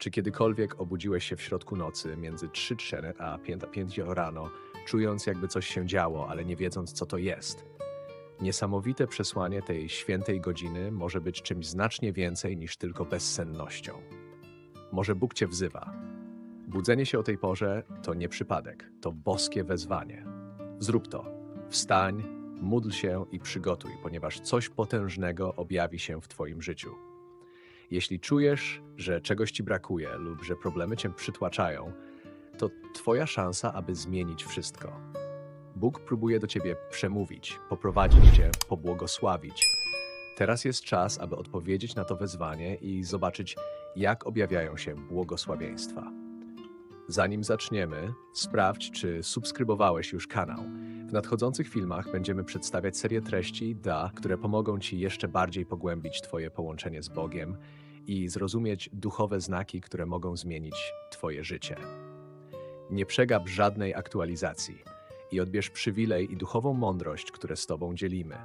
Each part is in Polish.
Czy kiedykolwiek obudziłeś się w środku nocy między 3.00 a 5.00 rano, czując jakby coś się działo, ale nie wiedząc co to jest? Niesamowite przesłanie tej świętej godziny może być czymś znacznie więcej niż tylko bezsennością. Może Bóg cię wzywa. Budzenie się o tej porze to nie przypadek, to boskie wezwanie. Zrób to. Wstań, módl się i przygotuj, ponieważ coś potężnego objawi się w Twoim życiu. Jeśli czujesz, że czegoś ci brakuje lub że problemy cię przytłaczają, to Twoja szansa, aby zmienić wszystko. Bóg próbuje do Ciebie przemówić, poprowadzić Cię, pobłogosławić. Teraz jest czas, aby odpowiedzieć na to wezwanie i zobaczyć, jak objawiają się błogosławieństwa. Zanim zaczniemy, sprawdź, czy subskrybowałeś już kanał. W nadchodzących filmach będziemy przedstawiać serię treści da, które pomogą Ci jeszcze bardziej pogłębić Twoje połączenie z Bogiem i zrozumieć duchowe znaki, które mogą zmienić Twoje życie. Nie przegap żadnej aktualizacji i odbierz przywilej i duchową mądrość, które z Tobą dzielimy.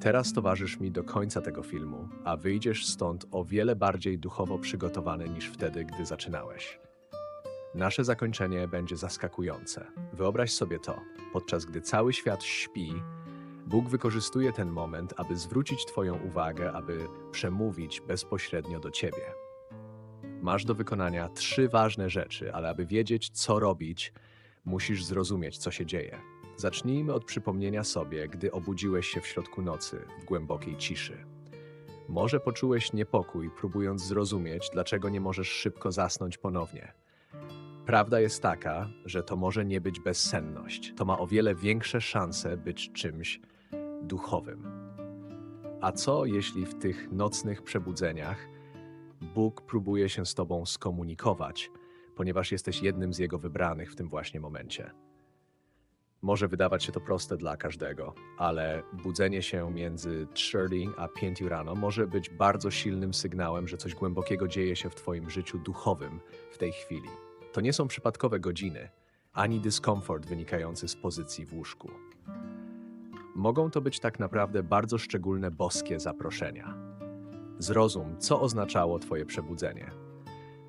Teraz towarzysz mi do końca tego filmu, a wyjdziesz stąd o wiele bardziej duchowo przygotowany niż wtedy, gdy zaczynałeś. Nasze zakończenie będzie zaskakujące. Wyobraź sobie to, podczas gdy cały świat śpi, Bóg wykorzystuje ten moment, aby zwrócić Twoją uwagę, aby przemówić bezpośrednio do Ciebie. Masz do wykonania trzy ważne rzeczy, ale aby wiedzieć, co robić, musisz zrozumieć, co się dzieje. Zacznijmy od przypomnienia sobie, gdy obudziłeś się w środku nocy, w głębokiej ciszy. Może poczułeś niepokój, próbując zrozumieć, dlaczego nie możesz szybko zasnąć ponownie. Prawda jest taka, że to może nie być bezsenność. To ma o wiele większe szanse być czymś duchowym. A co jeśli w tych nocnych przebudzeniach Bóg próbuje się z Tobą skomunikować, ponieważ jesteś jednym z Jego wybranych w tym właśnie momencie? Może wydawać się to proste dla każdego, ale budzenie się między 3 a 5 rano może być bardzo silnym sygnałem, że coś głębokiego dzieje się w Twoim życiu duchowym w tej chwili. To nie są przypadkowe godziny, ani dyskomfort wynikający z pozycji w łóżku. Mogą to być tak naprawdę bardzo szczególne boskie zaproszenia. Zrozum, co oznaczało Twoje przebudzenie.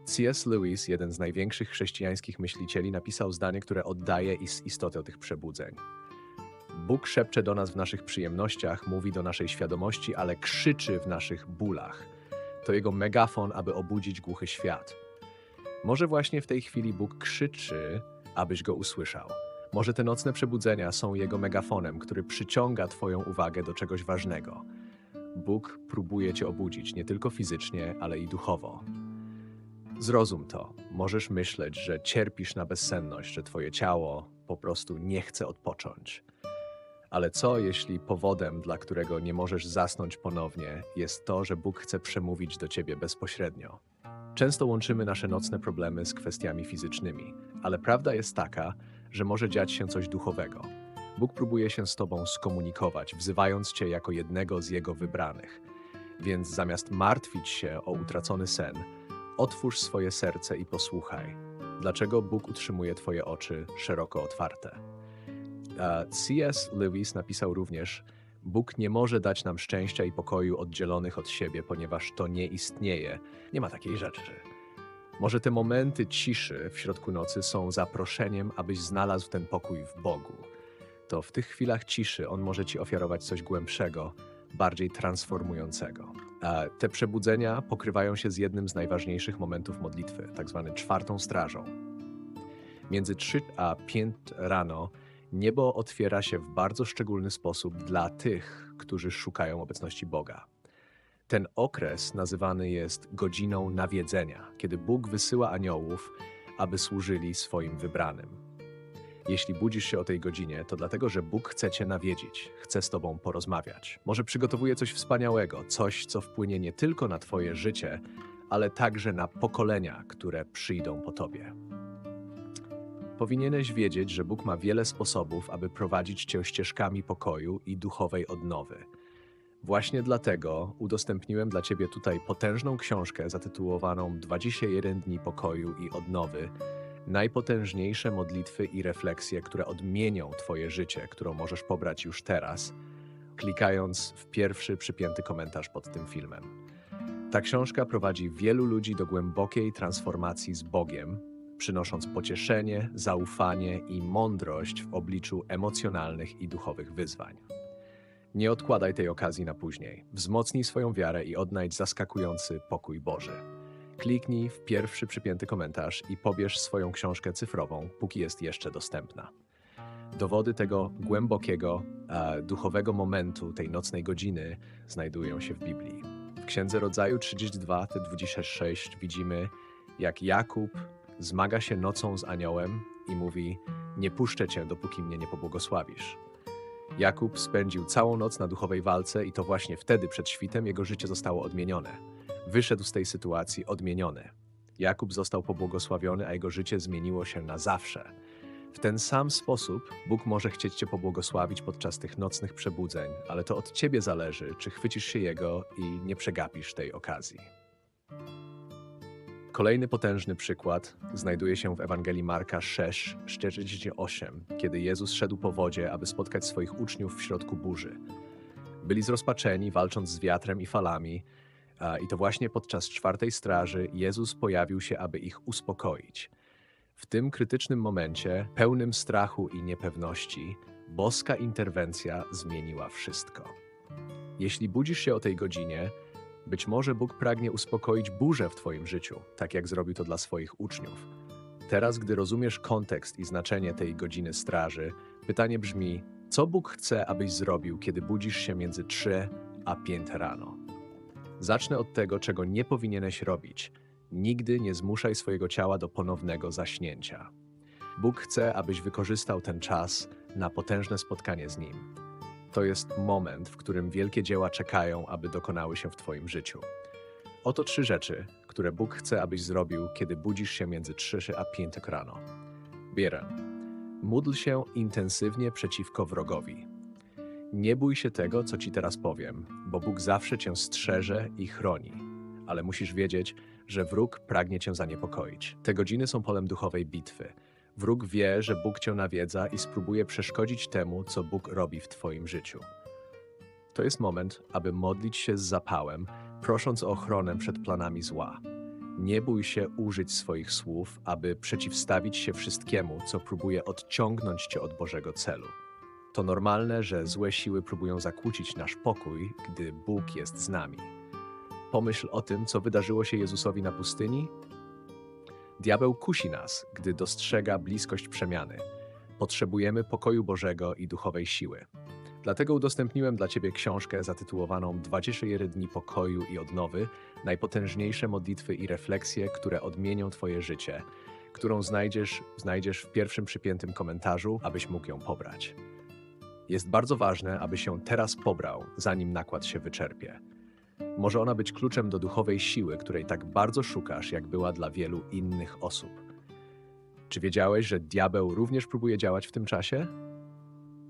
C.S. Lewis, jeden z największych chrześcijańskich myślicieli, napisał zdanie, które oddaje is- istotę tych przebudzeń. Bóg szepcze do nas w naszych przyjemnościach, mówi do naszej świadomości, ale krzyczy w naszych bólach. To jego megafon, aby obudzić głuchy świat. Może właśnie w tej chwili Bóg krzyczy, abyś go usłyszał. Może te nocne przebudzenia są jego megafonem, który przyciąga Twoją uwagę do czegoś ważnego. Bóg próbuje Cię obudzić nie tylko fizycznie, ale i duchowo. Zrozum to. Możesz myśleć, że cierpisz na bezsenność, że Twoje ciało po prostu nie chce odpocząć. Ale co jeśli powodem, dla którego nie możesz zasnąć ponownie, jest to, że Bóg chce przemówić do Ciebie bezpośrednio? Często łączymy nasze nocne problemy z kwestiami fizycznymi, ale prawda jest taka, że może dziać się coś duchowego. Bóg próbuje się z Tobą skomunikować, wzywając Cię jako jednego z Jego wybranych. Więc zamiast martwić się o utracony sen, otwórz swoje serce i posłuchaj, dlaczego Bóg utrzymuje Twoje oczy szeroko otwarte. C.S. Lewis napisał również: Bóg nie może dać nam szczęścia i pokoju oddzielonych od siebie, ponieważ to nie istnieje. Nie ma takiej rzeczy. Może te momenty ciszy w środku nocy są zaproszeniem, abyś znalazł ten pokój w Bogu. To w tych chwilach ciszy On może ci ofiarować coś głębszego, bardziej transformującego. A te przebudzenia pokrywają się z jednym z najważniejszych momentów modlitwy, tak zwaną czwartą strażą. Między 3 a 5 rano niebo otwiera się w bardzo szczególny sposób dla tych, którzy szukają obecności Boga. Ten okres nazywany jest godziną nawiedzenia, kiedy Bóg wysyła aniołów, aby służyli swoim wybranym. Jeśli budzisz się o tej godzinie, to dlatego, że Bóg chce Cię nawiedzić, chce z Tobą porozmawiać. Może przygotowuje coś wspaniałego, coś, co wpłynie nie tylko na Twoje życie, ale także na pokolenia, które przyjdą po Tobie. Powinieneś wiedzieć, że Bóg ma wiele sposobów, aby prowadzić Cię ścieżkami pokoju i duchowej odnowy. Właśnie dlatego udostępniłem dla Ciebie tutaj potężną książkę zatytułowaną 21 dni pokoju i odnowy. Najpotężniejsze modlitwy i refleksje, które odmienią Twoje życie, którą możesz pobrać już teraz, klikając w pierwszy przypięty komentarz pod tym filmem. Ta książka prowadzi wielu ludzi do głębokiej transformacji z Bogiem, przynosząc pocieszenie, zaufanie i mądrość w obliczu emocjonalnych i duchowych wyzwań. Nie odkładaj tej okazji na później. Wzmocnij swoją wiarę i odnajdź zaskakujący pokój Boży. Kliknij w pierwszy przypięty komentarz i pobierz swoją książkę cyfrową, póki jest jeszcze dostępna. Dowody tego głębokiego, e, duchowego momentu, tej nocnej godziny, znajdują się w Biblii. W Księdze Rodzaju 32, 26 widzimy, jak Jakub zmaga się nocą z aniołem i mówi: Nie puszczę cię, dopóki mnie nie pobłogosławisz. Jakub spędził całą noc na duchowej walce i to właśnie wtedy przed świtem jego życie zostało odmienione. Wyszedł z tej sytuacji odmieniony. Jakub został pobłogosławiony, a jego życie zmieniło się na zawsze. W ten sam sposób Bóg może chcieć Cię pobłogosławić podczas tych nocnych przebudzeń, ale to od Ciebie zależy, czy chwycisz się Jego i nie przegapisz tej okazji. Kolejny potężny przykład znajduje się w Ewangelii Marka 6, 48, kiedy Jezus szedł po wodzie, aby spotkać swoich uczniów w środku burzy. Byli zrozpaczeni, walcząc z wiatrem i falami, i to właśnie podczas czwartej straży Jezus pojawił się, aby ich uspokoić. W tym krytycznym momencie, pełnym strachu i niepewności, boska interwencja zmieniła wszystko. Jeśli budzisz się o tej godzinie, być może Bóg pragnie uspokoić burzę w Twoim życiu, tak jak zrobił to dla swoich uczniów. Teraz, gdy rozumiesz kontekst i znaczenie tej godziny straży, pytanie brzmi: co Bóg chce, abyś zrobił, kiedy budzisz się między 3 a 5 rano? Zacznę od tego, czego nie powinieneś robić. Nigdy nie zmuszaj swojego ciała do ponownego zaśnięcia. Bóg chce, abyś wykorzystał ten czas na potężne spotkanie z Nim. To jest moment, w którym wielkie dzieła czekają, aby dokonały się w Twoim życiu. Oto trzy rzeczy, które Bóg chce, abyś zrobił, kiedy budzisz się między 3 a 5 rano. Bierę. Módl się intensywnie przeciwko wrogowi. Nie bój się tego, co ci teraz powiem, bo Bóg zawsze cię strzeże i chroni. Ale musisz wiedzieć, że wróg pragnie cię zaniepokoić. Te godziny są polem duchowej bitwy. Wróg wie, że Bóg cię nawiedza i spróbuje przeszkodzić temu, co Bóg robi w twoim życiu. To jest moment, aby modlić się z zapałem, prosząc o ochronę przed planami zła. Nie bój się użyć swoich słów, aby przeciwstawić się wszystkiemu, co próbuje odciągnąć cię od Bożego celu. To normalne, że złe siły próbują zakłócić nasz pokój, gdy Bóg jest z nami. Pomyśl o tym, co wydarzyło się Jezusowi na pustyni. Diabeł kusi nas, gdy dostrzega bliskość przemiany. Potrzebujemy pokoju Bożego i duchowej siły. Dlatego udostępniłem dla Ciebie książkę zatytułowaną 21 dni pokoju i odnowy, najpotężniejsze modlitwy i refleksje, które odmienią Twoje życie, którą znajdziesz, znajdziesz w pierwszym przypiętym komentarzu, abyś mógł ją pobrać. Jest bardzo ważne, aby się teraz pobrał, zanim nakład się wyczerpie. Może ona być kluczem do duchowej siły, której tak bardzo szukasz, jak była dla wielu innych osób. Czy wiedziałeś, że diabeł również próbuje działać w tym czasie?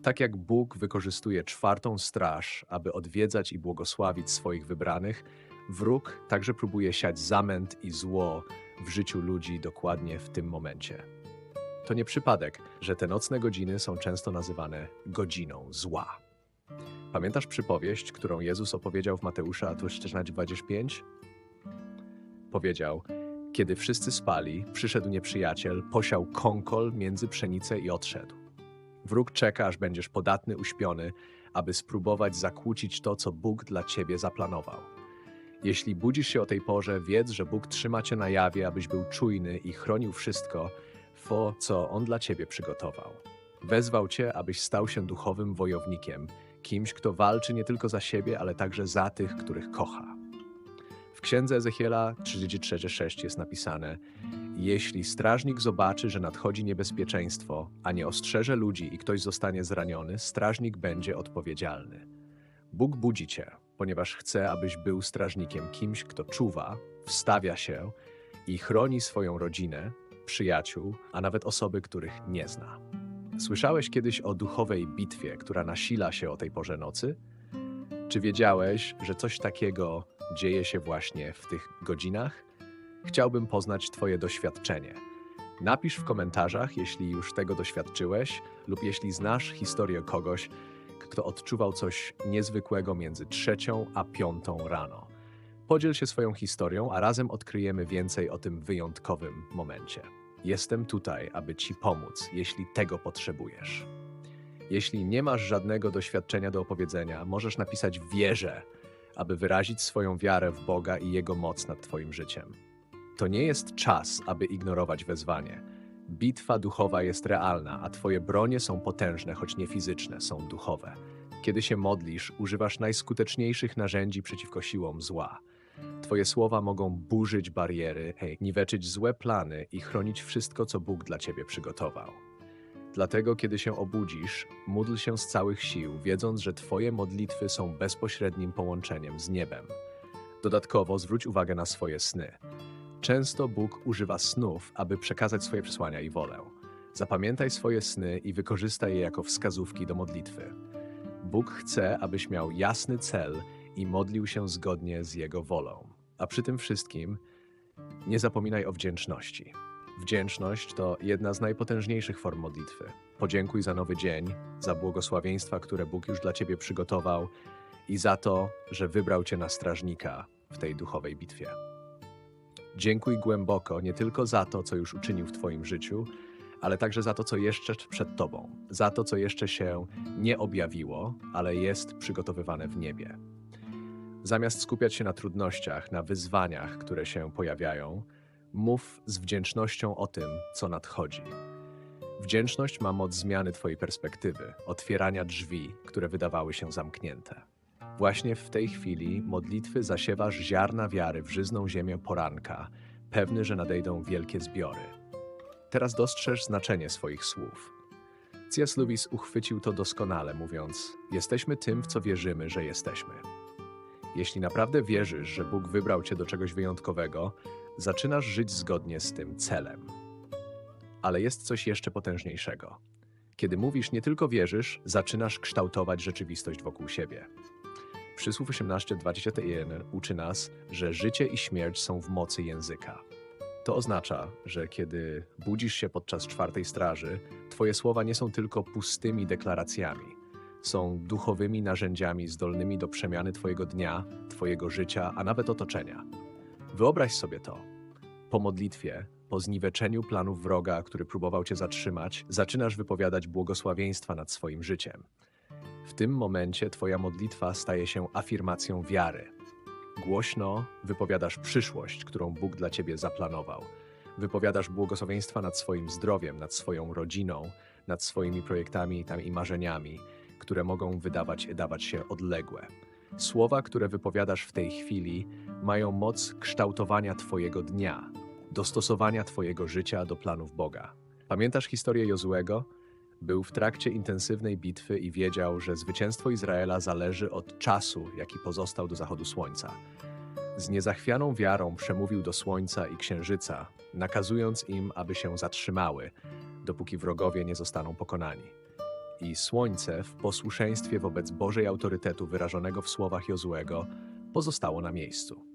Tak jak Bóg wykorzystuje czwartą straż, aby odwiedzać i błogosławić swoich wybranych, wróg także próbuje siać zamęt i zło w życiu ludzi dokładnie w tym momencie. To nie przypadek, że te nocne godziny są często nazywane godziną zła. Pamiętasz przypowieść, którą Jezus opowiedział w Mateusza 14:25? Powiedział: Kiedy wszyscy spali, przyszedł nieprzyjaciel, posiał kąkol między pszenicę i odszedł. Wróg czeka, aż będziesz podatny, uśpiony, aby spróbować zakłócić to, co Bóg dla ciebie zaplanował. Jeśli budzisz się o tej porze, wiedz, że Bóg trzyma cię na jawie, abyś był czujny i chronił wszystko, co On dla ciebie przygotował. Wezwał cię, abyś stał się duchowym wojownikiem, kimś, kto walczy nie tylko za siebie, ale także za tych, których kocha. W księdze Ezechiela 33:6 jest napisane: Jeśli strażnik zobaczy, że nadchodzi niebezpieczeństwo, a nie ostrzeże ludzi i ktoś zostanie zraniony, strażnik będzie odpowiedzialny. Bóg budzi cię, ponieważ chce, abyś był strażnikiem, kimś, kto czuwa, wstawia się i chroni swoją rodzinę, przyjaciół, a nawet osoby, których nie zna. Słyszałeś kiedyś o duchowej bitwie, która nasila się o tej porze nocy? Czy wiedziałeś, że coś takiego dzieje się właśnie w tych godzinach? Chciałbym poznać Twoje doświadczenie. Napisz w komentarzach, jeśli już tego doświadczyłeś, lub jeśli znasz historię kogoś, kto odczuwał coś niezwykłego między trzecią a piątą rano. Podziel się swoją historią, a razem odkryjemy więcej o tym wyjątkowym momencie. Jestem tutaj, aby Ci pomóc, jeśli tego potrzebujesz. Jeśli nie masz żadnego doświadczenia do opowiedzenia, możesz napisać wierzę, aby wyrazić swoją wiarę w Boga i Jego moc nad Twoim życiem. To nie jest czas, aby ignorować wezwanie. Bitwa duchowa jest realna, a Twoje bronie są potężne, choć nie fizyczne, są duchowe. Kiedy się modlisz, używasz najskuteczniejszych narzędzi przeciwko siłom zła. Twoje słowa mogą burzyć bariery, niweczyć złe plany i chronić wszystko, co Bóg dla Ciebie przygotował. Dlatego, kiedy się obudzisz, módl się z całych sił, wiedząc, że Twoje modlitwy są bezpośrednim połączeniem z niebem. Dodatkowo zwróć uwagę na swoje sny. Często Bóg używa snów, aby przekazać swoje przesłania i wolę. Zapamiętaj swoje sny i wykorzystaj je jako wskazówki do modlitwy. Bóg chce, abyś miał jasny cel i modlił się zgodnie z Jego wolą. A przy tym wszystkim nie zapominaj o wdzięczności. Wdzięczność to jedna z najpotężniejszych form modlitwy. Podziękuj za nowy dzień, za błogosławieństwa, które Bóg już dla Ciebie przygotował i za to, że wybrał Cię na strażnika w tej duchowej bitwie. Dziękuj głęboko nie tylko za to, co już uczynił w Twoim życiu, ale także za to, co jeszcze przed Tobą, za to, co jeszcze się nie objawiło, ale jest przygotowywane w niebie. Zamiast skupiać się na trudnościach, na wyzwaniach, które się pojawiają, mów z wdzięcznością o tym, co nadchodzi. Wdzięczność ma moc zmiany Twojej perspektywy, otwierania drzwi, które wydawały się zamknięte. Właśnie w tej chwili modlitwy zasiewasz ziarna wiary w żyzną ziemię poranka, pewny, że nadejdą wielkie zbiory. Teraz dostrzeż znaczenie swoich słów. C.S. Lewis uchwycił to doskonale, mówiąc: Jesteśmy tym, w co wierzymy, że jesteśmy. Jeśli naprawdę wierzysz, że Bóg wybrał cię do czegoś wyjątkowego, zaczynasz żyć zgodnie z tym celem. Ale jest coś jeszcze potężniejszego. Kiedy mówisz, nie tylko wierzysz, zaczynasz kształtować rzeczywistość wokół siebie. Przysłów 18:21 uczy nas, że życie i śmierć są w mocy języka. To oznacza, że kiedy budzisz się podczas czwartej straży, Twoje słowa nie są tylko pustymi deklaracjami. Są duchowymi narzędziami zdolnymi do przemiany Twojego dnia, Twojego życia, a nawet otoczenia. Wyobraź sobie to. Po modlitwie, po zniweczeniu planów wroga, który próbował Cię zatrzymać, zaczynasz wypowiadać błogosławieństwa nad swoim życiem. W tym momencie Twoja modlitwa staje się afirmacją wiary. Głośno wypowiadasz przyszłość, którą Bóg dla Ciebie zaplanował. Wypowiadasz błogosławieństwa nad swoim zdrowiem, nad swoją rodziną, nad swoimi projektami tam i marzeniami, które mogą wydawać dawać się odległe. Słowa, które wypowiadasz w tej chwili, mają moc kształtowania Twojego dnia, dostosowania Twojego życia do planów Boga. Pamiętasz historię Jozuego? Był w trakcie intensywnej bitwy i wiedział, że zwycięstwo Izraela zależy od czasu, jaki pozostał do zachodu słońca. Z niezachwianą wiarą przemówił do słońca i księżyca, nakazując im, aby się zatrzymały, dopóki wrogowie nie zostaną pokonani. I słońce, w posłuszeństwie wobec Bożej autorytetu wyrażonego w słowach Jozuego, pozostało na miejscu.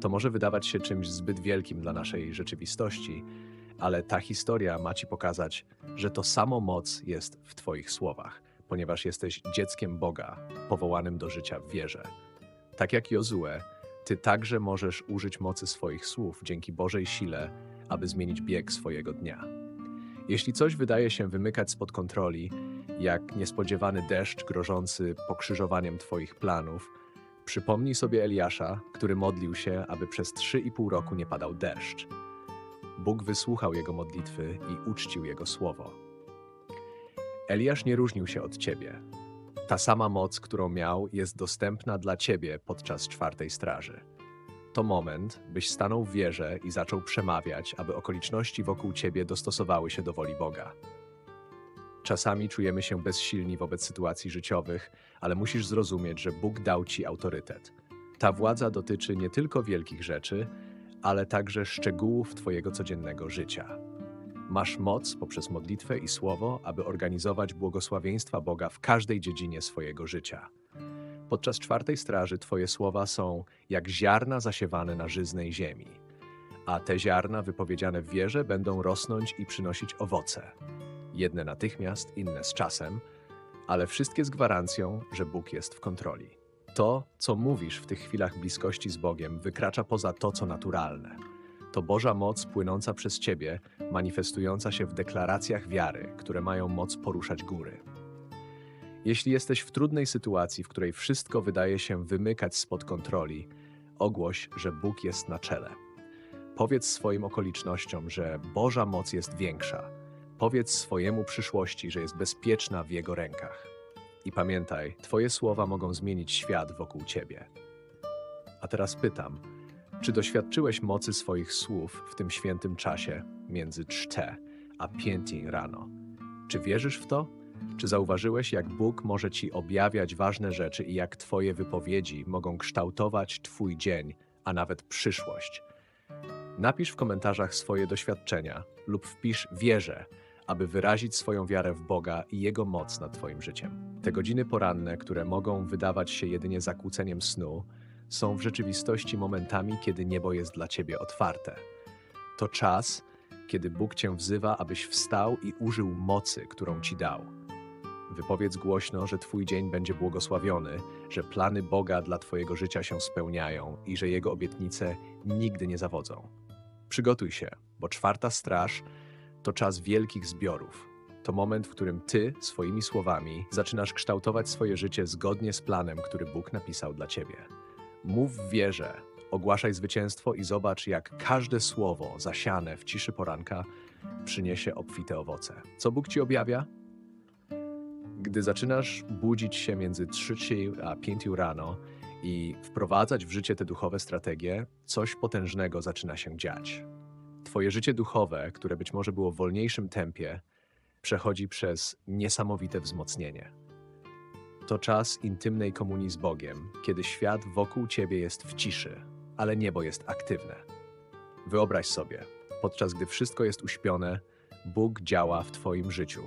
To może wydawać się czymś zbyt wielkim dla naszej rzeczywistości, ale ta historia ma ci pokazać, że to samo moc jest w Twoich słowach, ponieważ jesteś dzieckiem Boga, powołanym do życia w wierze. Tak jak Jozue, Ty także możesz użyć mocy swoich słów dzięki Bożej sile, aby zmienić bieg swojego dnia. Jeśli coś wydaje się wymykać spod kontroli, jak niespodziewany deszcz grożący pokrzyżowaniem Twoich planów, przypomnij sobie Eliasza, który modlił się, aby przez trzy i pół roku nie padał deszcz. Bóg wysłuchał jego modlitwy i uczcił jego słowo. Eliasz nie różnił się od ciebie. Ta sama moc, którą miał, jest dostępna dla ciebie podczas czwartej straży. To moment, byś stanął w wierze i zaczął przemawiać, aby okoliczności wokół ciebie dostosowały się do woli Boga. Czasami czujemy się bezsilni wobec sytuacji życiowych, ale musisz zrozumieć, że Bóg dał ci autorytet. Ta władza dotyczy nie tylko wielkich rzeczy, ale także szczegółów Twojego codziennego życia. Masz moc poprzez modlitwę i słowo, aby organizować błogosławieństwa Boga w każdej dziedzinie swojego życia. Podczas czwartej straży Twoje słowa są jak ziarna zasiewane na żyznej ziemi, a te ziarna wypowiedziane w wierze będą rosnąć i przynosić owoce. Jedne natychmiast, inne z czasem, ale wszystkie z gwarancją, że Bóg jest w kontroli. To, co mówisz w tych chwilach bliskości z Bogiem, wykracza poza to, co naturalne. To Boża moc płynąca przez Ciebie, manifestująca się w deklaracjach wiary, które mają moc poruszać góry. Jeśli jesteś w trudnej sytuacji, w której wszystko wydaje się wymykać spod kontroli, ogłoś, że Bóg jest na czele. Powiedz swoim okolicznościom, że Boża moc jest większa. Powiedz swojemu przyszłości, że jest bezpieczna w Jego rękach. I pamiętaj, Twoje słowa mogą zmienić świat wokół Ciebie. A teraz pytam, czy doświadczyłeś mocy swoich słów w tym świętym czasie między czte a pięć rano? Czy wierzysz w to? Czy zauważyłeś, jak Bóg może Ci objawiać ważne rzeczy i jak Twoje wypowiedzi mogą kształtować Twój dzień, a nawet przyszłość? Napisz w komentarzach swoje doświadczenia lub wpisz wierzę, aby wyrazić swoją wiarę w Boga i Jego moc nad Twoim życiem. Te godziny poranne, które mogą wydawać się jedynie zakłóceniem snu, są w rzeczywistości momentami, kiedy niebo jest dla Ciebie otwarte. To czas, kiedy Bóg Cię wzywa, abyś wstał i użył mocy, którą Ci dał. Wypowiedz głośno, że Twój dzień będzie błogosławiony, że plany Boga dla Twojego życia się spełniają i że Jego obietnice nigdy nie zawodzą. Przygotuj się, bo czwarta straż to czas wielkich zbiorów. To moment, w którym Ty swoimi słowami zaczynasz kształtować swoje życie zgodnie z planem, który Bóg napisał dla Ciebie. Mów w wierze, ogłaszaj zwycięstwo i zobacz, jak każde słowo zasiane w ciszy poranka przyniesie obfite owoce. Co Bóg Ci objawia? Gdy zaczynasz budzić się między 3 a 5 rano i wprowadzać w życie te duchowe strategie, coś potężnego zaczyna się dziać. Twoje życie duchowe, które być może było w wolniejszym tempie, przechodzi przez niesamowite wzmocnienie. To czas intymnej komunii z Bogiem, kiedy świat wokół ciebie jest w ciszy, ale niebo jest aktywne. Wyobraź sobie, podczas gdy wszystko jest uśpione, Bóg działa w Twoim życiu,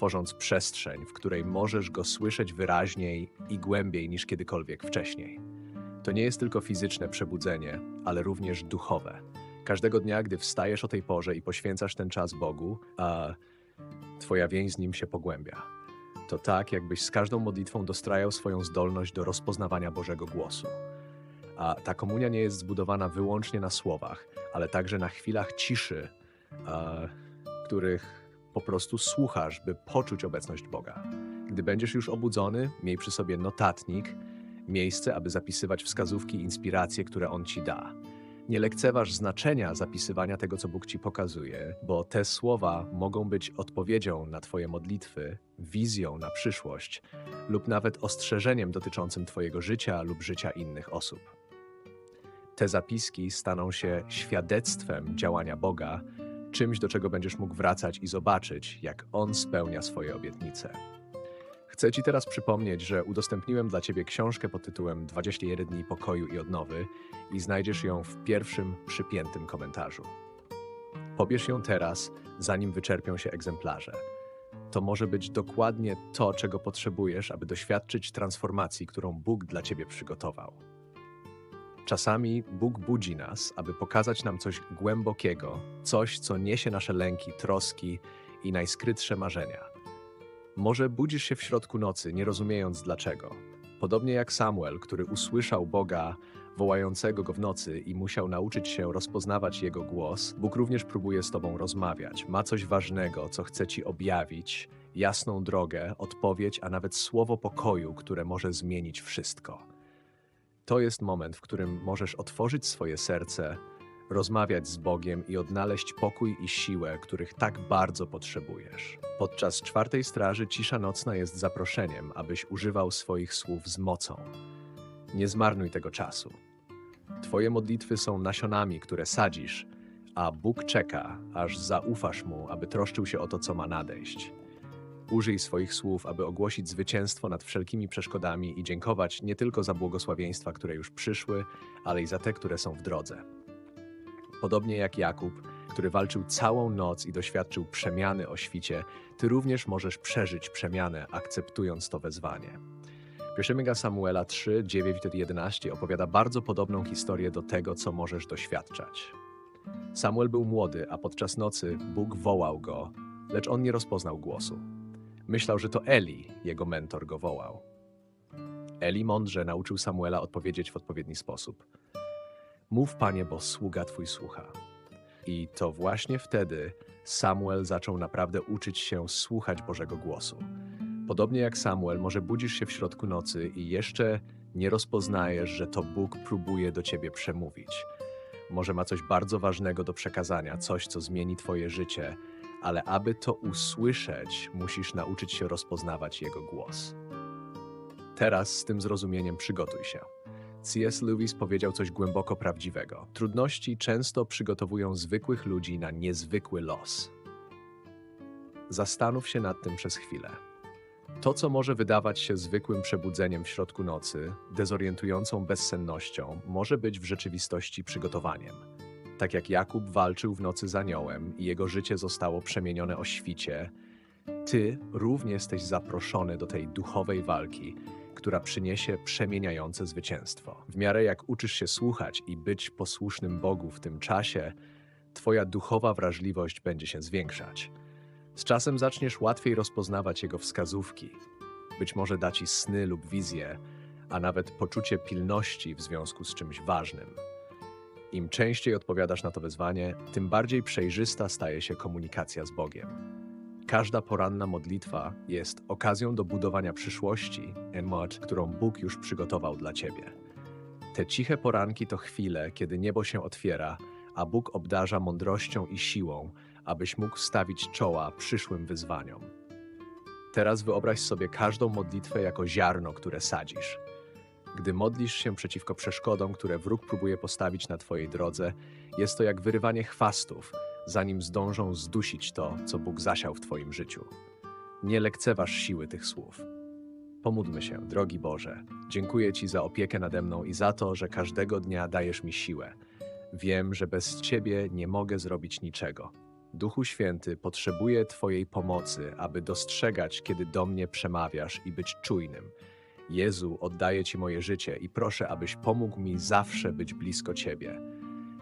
tworząc przestrzeń, w której możesz go słyszeć wyraźniej i głębiej niż kiedykolwiek wcześniej. To nie jest tylko fizyczne przebudzenie, ale również duchowe. Każdego dnia, gdy wstajesz o tej porze i poświęcasz ten czas Bogu, a Twoja więź z nim się pogłębia. To tak, jakbyś z każdą modlitwą dostrajał swoją zdolność do rozpoznawania Bożego głosu. A ta komunia nie jest zbudowana wyłącznie na słowach, ale także na chwilach ciszy, a, których po prostu słuchasz, by poczuć obecność Boga. Gdy będziesz już obudzony, miej przy sobie notatnik, miejsce, aby zapisywać wskazówki inspiracje, które On ci da. Nie lekceważ znaczenia zapisywania tego, co Bóg ci pokazuje, bo te słowa mogą być odpowiedzią na Twoje modlitwy, wizją na przyszłość lub nawet ostrzeżeniem dotyczącym Twojego życia lub życia innych osób. Te zapiski staną się świadectwem działania Boga, czymś, do czego będziesz mógł wracać i zobaczyć, jak On spełnia swoje obietnice. Chcę Ci teraz przypomnieć, że udostępniłem dla Ciebie książkę pod tytułem 21 dni pokoju i odnowy i znajdziesz ją w pierwszym przypiętym komentarzu. Pobierz ją teraz, zanim wyczerpią się egzemplarze. To może być dokładnie to, czego potrzebujesz, aby doświadczyć transformacji, którą Bóg dla Ciebie przygotował. Czasami Bóg budzi nas, aby pokazać nam coś głębokiego, coś, co niesie nasze lęki, troski i najskrytsze marzenia. Może budzisz się w środku nocy, nie rozumiejąc dlaczego. Podobnie jak Samuel, który usłyszał Boga wołającego go w nocy i musiał nauczyć się rozpoznawać jego głos, Bóg również próbuje z tobą rozmawiać. Ma coś ważnego, co chce ci objawić, jasną drogę, odpowiedź, a nawet słowo pokoju, które może zmienić wszystko. To jest moment, w którym możesz otworzyć swoje serce, rozmawiać z Bogiem i odnaleźć pokój i siłę, których tak bardzo potrzebujesz. Podczas czwartej straży cisza nocna jest zaproszeniem, abyś używał swoich słów z mocą. Nie zmarnuj tego czasu. Twoje modlitwy są nasionami, które sadzisz, a Bóg czeka, aż zaufasz Mu, aby troszczył się o to, co ma nadejść. Użyj swoich słów, aby ogłosić zwycięstwo nad wszelkimi przeszkodami i dziękować nie tylko za błogosławieństwa, które już przyszły, ale i za te, które są w drodze. Podobnie jak Jakub, który walczył całą noc i doświadczył przemiany o świcie, ty również możesz przeżyć przemianę, akceptując to wezwanie. Księga Samuela 3, 9-11 opowiada bardzo podobną historię do tego, co możesz doświadczać. Samuel był młody, a podczas nocy Bóg wołał go, lecz on nie rozpoznał głosu. Myślał, że to Eli, jego mentor, go wołał. Eli mądrze nauczył Samuela odpowiedzieć w odpowiedni sposób. Mów, panie, bo sługa twój słucha. I to właśnie wtedy Samuel zaczął naprawdę uczyć się słuchać Bożego głosu. Podobnie jak Samuel, może budzisz się w środku nocy i jeszcze nie rozpoznajesz, że to Bóg próbuje do ciebie przemówić. Może ma coś bardzo ważnego do przekazania, coś, co zmieni twoje życie, ale aby to usłyszeć, musisz nauczyć się rozpoznawać Jego głos. Teraz z tym zrozumieniem przygotuj się. C.S. Lewis powiedział coś głęboko prawdziwego. Trudności często przygotowują zwykłych ludzi na niezwykły los. Zastanów się nad tym przez chwilę. To, co może wydawać się zwykłym przebudzeniem w środku nocy, dezorientującą bezsennością, może być w rzeczywistości przygotowaniem. Tak jak Jakub walczył w nocy z aniołem i jego życie zostało przemienione o świcie, ty również jesteś zaproszony do tej duchowej walki, która przyniesie przemieniające zwycięstwo. W miarę jak uczysz się słuchać i być posłusznym Bogu w tym czasie, twoja duchowa wrażliwość będzie się zwiększać. Z czasem zaczniesz łatwiej rozpoznawać Jego wskazówki. Być może da Ci sny lub wizje, a nawet poczucie pilności w związku z czymś ważnym. Im częściej odpowiadasz na to wyzwanie, tym bardziej przejrzysta staje się komunikacja z Bogiem. Każda poranna modlitwa jest okazją do budowania przyszłości, którą Bóg już przygotował dla Ciebie. Te ciche poranki to chwile, kiedy niebo się otwiera, a Bóg obdarza mądrością i siłą, abyś mógł stawić czoła przyszłym wyzwaniom. Teraz wyobraź sobie każdą modlitwę jako ziarno, które sadzisz. Gdy modlisz się przeciwko przeszkodom, które wróg próbuje postawić na Twojej drodze, jest to jak wyrywanie chwastów, zanim zdążą zdusić to, co Bóg zasiał w Twoim życiu. Nie lekceważ siły tych słów. Pomódlmy się, drogi Boże. Dziękuję Ci za opiekę nade mną i za to, że każdego dnia dajesz mi siłę. Wiem, że bez Ciebie nie mogę zrobić niczego. Duchu Święty, potrzebuję Twojej pomocy, aby dostrzegać, kiedy do mnie przemawiasz i być czujnym. Jezu, oddaję Ci moje życie i proszę, abyś pomógł mi zawsze być blisko Ciebie.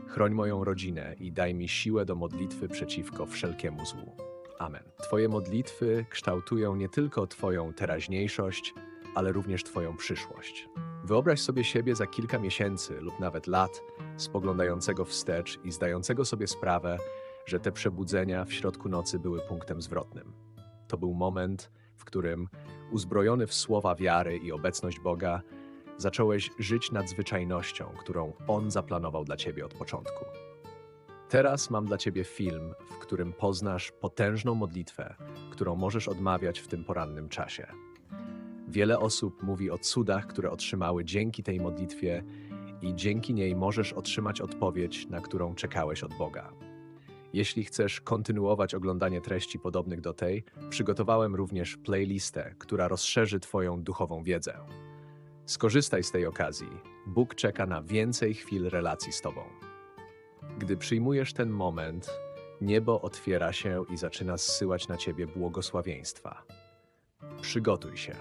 Chroń moją rodzinę i daj mi siłę do modlitwy przeciwko wszelkiemu złu. Amen. Twoje modlitwy kształtują nie tylko Twoją teraźniejszość, ale również Twoją przyszłość. Wyobraź sobie siebie za kilka miesięcy lub nawet lat, spoglądającego wstecz i zdającego sobie sprawę, że te przebudzenia w środku nocy były punktem zwrotnym. To był moment, w którym, uzbrojony w słowa wiary i obecność Boga, zacząłeś żyć nadzwyczajnością, którą On zaplanował dla ciebie od początku. Teraz mam dla ciebie film, w którym poznasz potężną modlitwę, którą możesz odmawiać w tym porannym czasie. Wiele osób mówi o cudach, które otrzymały dzięki tej modlitwie, i dzięki niej możesz otrzymać odpowiedź, na którą czekałeś od Boga. Jeśli chcesz kontynuować oglądanie treści podobnych do tej, przygotowałem również playlistę, która rozszerzy Twoją duchową wiedzę. Skorzystaj z tej okazji. Bóg czeka na więcej chwil relacji z Tobą. Gdy przyjmujesz ten moment, niebo otwiera się i zaczyna zsyłać na Ciebie błogosławieństwa. Przygotuj się.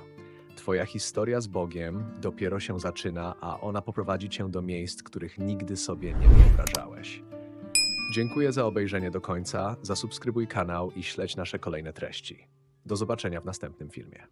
Twoja historia z Bogiem dopiero się zaczyna, a ona poprowadzi Cię do miejsc, których nigdy sobie nie wyobrażałeś. Dziękuję za obejrzenie do końca, zasubskrybuj kanał i śledź nasze kolejne treści. Do zobaczenia w następnym filmie.